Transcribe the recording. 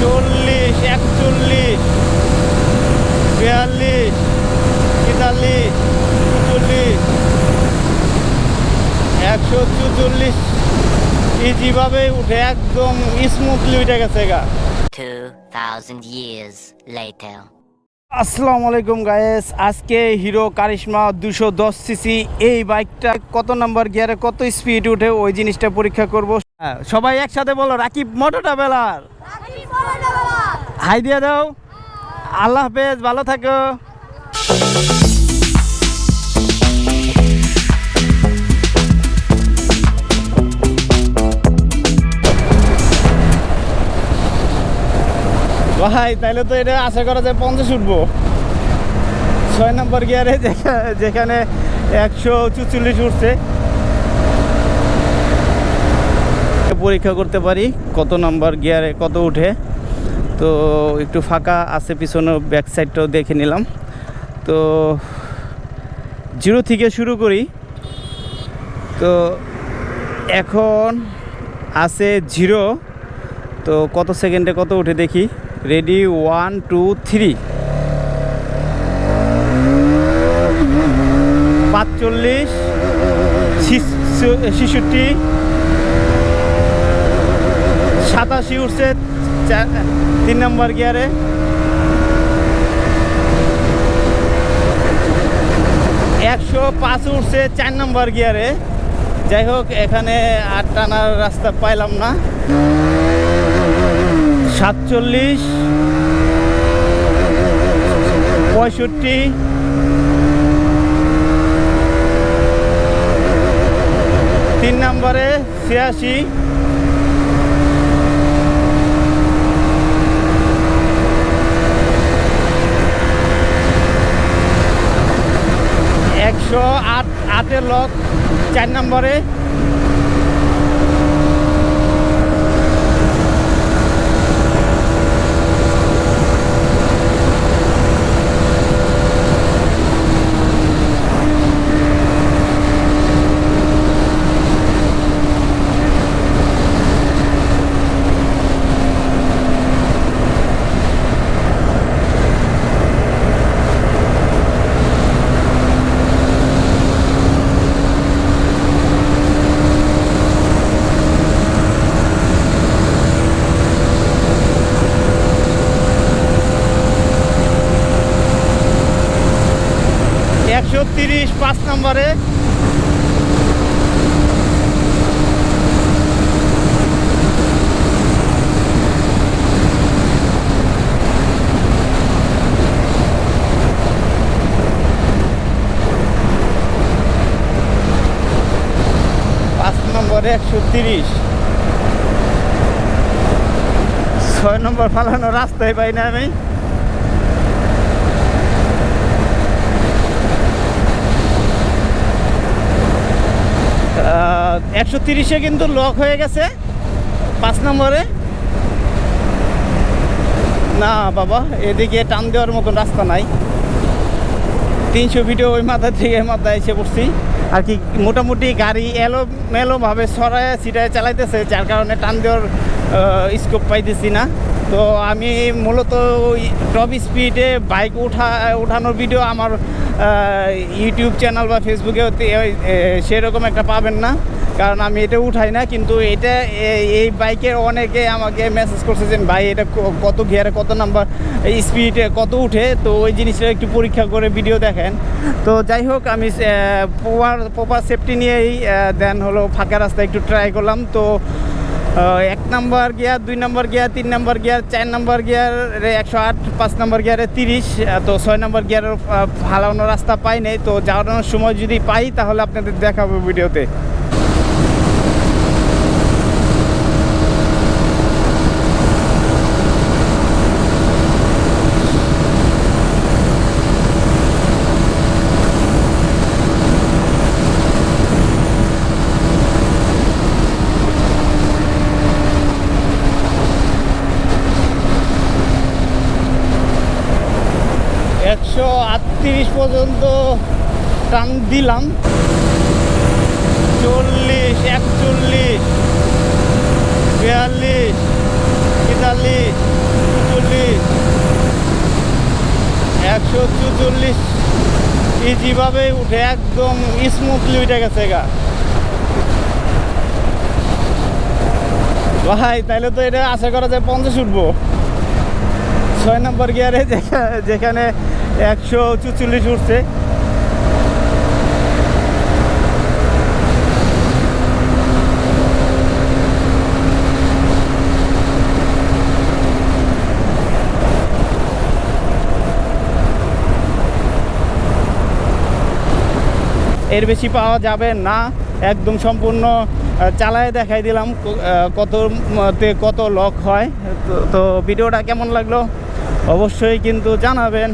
চল্লিশ একচল্লিশ বিয়াল্লিশ তেতাল্লিশ চুচল্লিশ একশো চুচল্লিশ। ইজিভাবে উঠে একদম স্মুথলি উঠে গেছে গা। 2,000 years later. আসসালামু আলাইকুম গায়েস আজকে হিরো কারিশমা দুশো দশ সিসি এই বাইকটা কত নাম্বার গিয়ারে কত স্পিড উঠে ওই জিনিসটা পরীক্ষা করব। হ্যাঁ, সবাই একসাথে বলো রাকিব মোটরটা বেলার। হাই দিয়ে দাও। আল্লাহ হাফেজ, ভালো থাকো। ভাই, তাইলে তো এটা আশা করা যায় পঞ্চাশ উঠবো। ছয় নম্বর গিয়ারে যেখা- যেখানে একশো চুচল্লিশ উঠছে। পরীক্ষা করতে পারি কত নম্বর গিয়ারে কত উঠে। তো একটু ফাঁকা আছে পিছনে ব্যাক সাইডটাও দেখে নিলাম। তো জিরো থেকে শুরু করি। তো এখন আছে জিরো। তো কত সেকেন্ডে কত উঠে দেখি? রেডি ওয়ান টু থ্রি পাঁচচল্লিশ ছেষট্টি। সাতাশি উঠছে। চা- তিন নম্বর গিয়ারে। একশো পাঁচ উঠছে চার নম্বর গিয়ারে। যাই হোক, এখানে আর টানার রাস্তা পাইলাম না। সাতচল্লিশ। পঁয়ষট্টি। তিন নম্বরে ছিয়াশি। একশো আট আটের লক চার নম্বরে। একশো তিরিশ পাঁচ নম্বরে। নম্বরে একশো তিরিশ। ছয় নম্বর ফালানো রাস্তায় পাই না আমি। একশো তিরিশে কিন্তু লক হয়ে গেছে পাঁচ নম্বরে। না বাবা, এদিকে টান দেওয়ার মতন রাস্তা নাই। তিনশো ফিটে ওই মাথা থেকে মাথায় এসে পড়ছি। আর কি, মোটামুটি গাড়ি এলো মেলোভাবে সরায় সিটায় চালাইতেছে, যার কারণে টান দেওয়ার স্কোপ পাইতেছি না। তো আমি মূলত টপ স্পিডে বাইক উঠা, উঠানোর ভিডিও আমার ইউটিউব চ্যানেল বা ফেসবুকে সেরকম একটা পাবেন না। কারণ আমি এটা উঠাই না, কিন্তু এটা এই বাইকের অনেকে আমাকে মেসেজ করছে যে, ভাই, এটা কত গিয়ারে কত নাম্বার স্পিডে কত উঠে? তো ওই জিনিসটা একটু পরীক্ষা করে ভিডিও দেখেন। তো যাই হোক, আমি প্রপার প্রপার সেফটি নিয়েই দেন হলো ফাঁকা রাস্তায় একটু ট্রাই করলাম। তো এক নম্বর গিয়ার, দুই নম্বর গিয়ার, তিন নম্বর গিয়ার, চার নম্বর গিয়ারে একশো আট, পাঁচ নম্বর গিয়ারে তিরিশ তো ছয় নম্বর গিয়ারের ভালো রাস্তা পাই নাই, তো যাওয়ানোর সময় যদি পাই তাহলে আপনাদের দেখাবো ভিডিওতে। একশো আটত্রিশ পর্যন্ত টান দিলাম। চল্লিশ, একচল্লিশ, বিয়াল্লিশ, তেতাল্লিশ চল্লিশ একশো চুচল্লিশ। ইজিভাবে উঠে একদম স্মুথলি উঠে গেছে গা। ভাই তাহলে তো এটা আশা করা যায় পঞ্চাশ উঠবো। ছয় নম্বর গিয়ারে যেখা- যেখানে একশো চুচল্লিশ উঠছে। এর বেশি পাওয়া যাবে না, একদম সম্পূর্ণ চালায় দেখাই দিলাম কত কত লক হয়। তো ভিডিওটা কেমন লাগল? অবশ্যই কিন্তু জানাবেন।